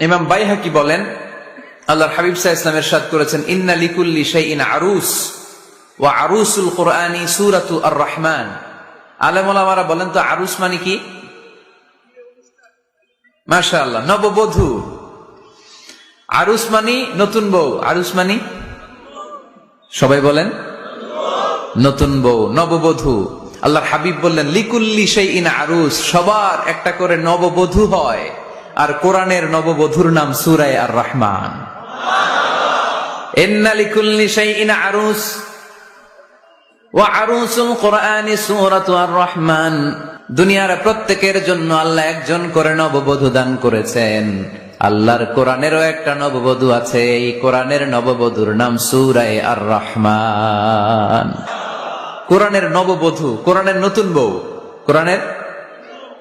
ইমাম বাইহাকি বলেন, আল্লাহর হাবিব সাহা ইসলামের সাদ করেছেন, ইন্না লিকুল্লি শাইইন আরুস, ওয়া আরুসুল কোরআনি সুরাতু আর রহমান আলেমারা বলেন তো, আরুস মানে কি? মাশা আল্লাহ নববধূ। আরুস মানি নতুন বউ, আরুস মানি? সবাই বলেন, নতুন বউ, নববধূ। আল্লাহর হাবিব বললেন, লিকুল্লি সেই ইন আরুস, সবার একটা করে নববধূ হয়। আর কোরআনের নববধূর নাম সুরায় আর রহমান দুনিয়ার প্রত্যেকের জন্য আল্লাহ একজন করে নববধূ দান করেছেন। আল্লাহর কোরআনেরও একটা নববধূ আছে, এই কোরআনের নববধূর নাম সুরায় আর রহমান কোরআনের নববধূ, কোরআনের নতুন বউ, কোরআনের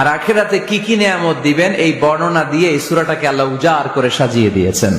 আর আখেরাতে কি কি নিয়ামত দিবেন এই বর্ণনা দিয়ে এই সুরাটাকে আল্লাহ উজাড় করে সাজিয়ে দিয়েছেন।